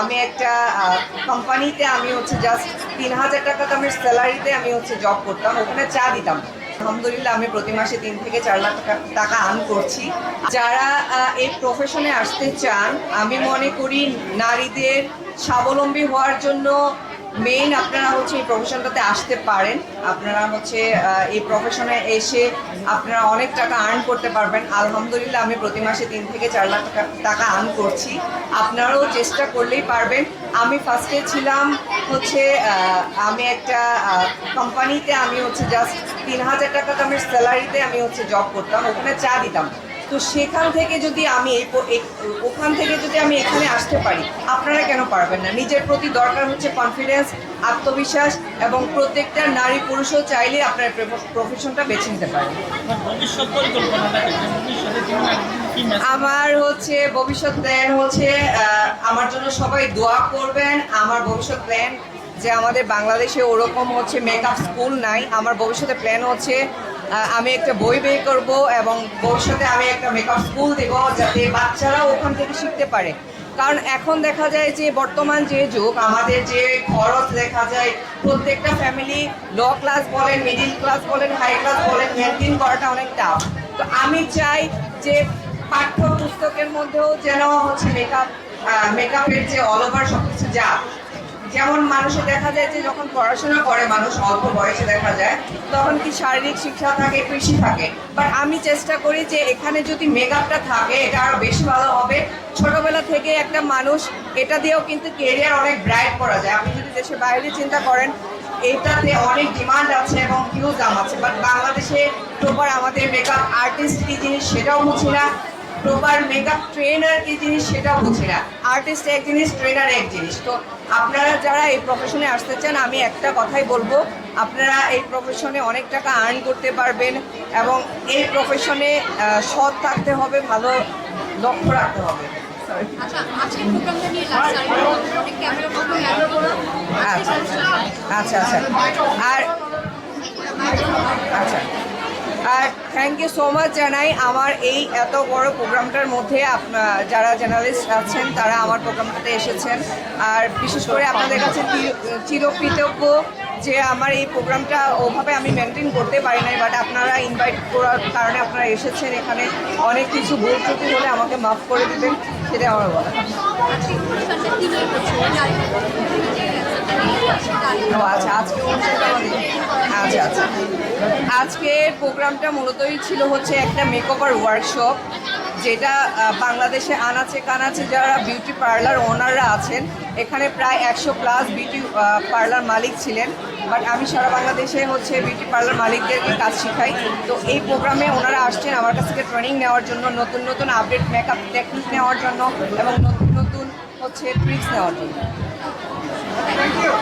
আমি একটা কোম্পানিতে আমি হচ্ছে জাস্ট তিন হাজার টাকা দামের স্যালারিতে আমি হচ্ছে জব করতাম, ওখানে চা দিতাম। আলহামদুলিল্লাহ আমি প্রতি মাসে তিন থেকে চার লাখ টাকা আর্ন করছি। যারা এই প্রফেশনে আসতে চান, আমি মনে করি নারীদের স্বাবলম্বী হওয়ার জন্য মেইন আপনারা হচ্ছে এই প্রফেশনটাতে আসতে পারেন। আপনারা হচ্ছে এই প্রফেশনে এসে আপনারা অনেক টাকা আর্ন করতে পারবেন। আলহামদুলিল্লাহ আমি প্রতি মাসে তিন থেকে চার লাখ টাকা আর্ন করছি। আপনারাও চেষ্টা করলেই পারবেন। আমি ফার্স্টে ছিলাম হচ্ছে আমি একটা কোম্পানিতে আমি হচ্ছে জাস্ট তিন হাজার টাকা দামের স্যালারিতে আমি হচ্ছে জব করতাম। ওখানে চা দিতাম। তো সেখান থেকে যদি আমি এই ওখান থেকে যদি আমি এখানে আসতে পারি, আপনারা কেন পারবেন না? নিজের প্রতি দরকার হচ্ছে কনফিডেন্স আত্মবিশ্বাস এবং প্রত্যেকটা নারী পুরুষও চাইলে আপনার প্রফেশনটা বেছে নিতে পারেন আমার হচ্ছে ভবিষ্যৎ প্ল্যান হচ্ছে আমার জন্য সবাই দোয়া করবেন। আমার ভবিষ্যৎ প্ল্যান যে আমাদের বাংলাদেশে ওরকম হচ্ছে মেকআপ স্কুল নাই। আমার ভবিষ্যতে প্ল্যান হচ্ছে আমি একটা বই বের করব এবং ভবিষ্যতে আমি একটা মেকআপ স্কুল দেব যাতে বাচ্চারাও ওখান থেকে শিখতে পারে। কারণ এখন দেখা যায় যে বর্তমান যে যুগ, আমাদের যে খরচ দেখা যায়, প্রত্যেকটা ফ্যামিলি ল ক্লাস বলেন মিডিল ক্লাস বলেন হাই ক্লাস বলেন মেনটেন করাটা অনেক টাফ তো আমি চাই যে পাঠ্য পুস্তকের মধ্যেও যেন হচ্ছে মেকআপ মেকআপের যে অল ওভার সব কিছু যা যেমন মানুষে দেখা যায় যে যখন পড়াশোনা করে, মানুষ অল্প বয়সে দেখা যায়, তখন কি শারীরিক শিক্ষা থাকে, কৃষি থাকে। বাট আমি চেষ্টা করি যে এখানে যদি মেকআপটা থাকে, এটা আরও বেশি ভালো হবে। ছোটবেলা থেকে একটা মানুষ, এটা দিয়েও কিন্তু কেরিয়ার অনেক ব্রাইট করা যায়। আপনি যদি দেশের বাইরে চিন্তা করেন, এটাতে অনেক ডিমান্ড আছে এবং হিউজ দাম আছে। বাট বাংলাদেশে প্রপার আমাদের মেকআপ আর্টিস্ট কি জিনিস সেটাও বুঝি না। প্রপার মেকআপ ট্রেনার কি জিনিস সেটা বুঝি না। আর্টিস্ট এক জিনিস ট্রেনার এক জিনিস। তো আপনারা যারা এই প্রফেশনে আসতে চান আমি একটা কথাই বলব আপনারা এই প্রফেশনে অনেক টাকা আর্ন করতে পারবেন এবং এই প্রফেশনে সৎ থাকতে হবে ভালো লক্ষ্য রাখতে হবে। আচ্ছা আচ্ছা আচ্ছা। আর আচ্ছা। থ্যাংক ইউ সো মাচ জানাই আমার এই এত বড় প্রোগ্রামটার মধ্যে যারা জার্নালিস্ট আছেন, তারা আমার প্রোগ্রামটাতে এসেছেন। আর বিশেষ করে আপনাদের কাছে চির- চিরকৃতজ্ঞ যে আমার এই প্রোগ্রামটা ওভাবে আমি মেনটেন করতে পারি নাই বাট আপনারা ইনভাইট করার কারণে আপনারা এসেছেন এখানে। অনেক কিছু ভুল ত্রুটি হলে আমাকে মাফ করে দেবেন, সেটাই আমার বলা আচ্ছা আজকে আচ্ছা আচ্ছা। আজকের প্রোগ্রামটা মূলতই ছিল হচ্ছে একটা মেকওভার ওয়ার্কশপ যেটা বাংলাদেশে আনাচে কানাচে যারা বিউটি পার্লার ওনাররা আছেন এখানে প্রায় একশো প্লাস বিউটি পার্লার মালিক ছিলেন। বাট আমি সারা বাংলাদেশে হচ্ছে বিউটি পার্লার মালিকদেরকে কাজ শেখাই। তো এই প্রোগ্রামে ওনারা আসছেন আমার কাছ থেকে ট্রেনিং নেওয়ার জন্য নতুন নতুন আপডেট মেকআপ টেকনিক নেওয়ার জন্য এবং নতুন নতুন হচ্ছে ট্রিক্স নেওয়ার জন্য। Thank you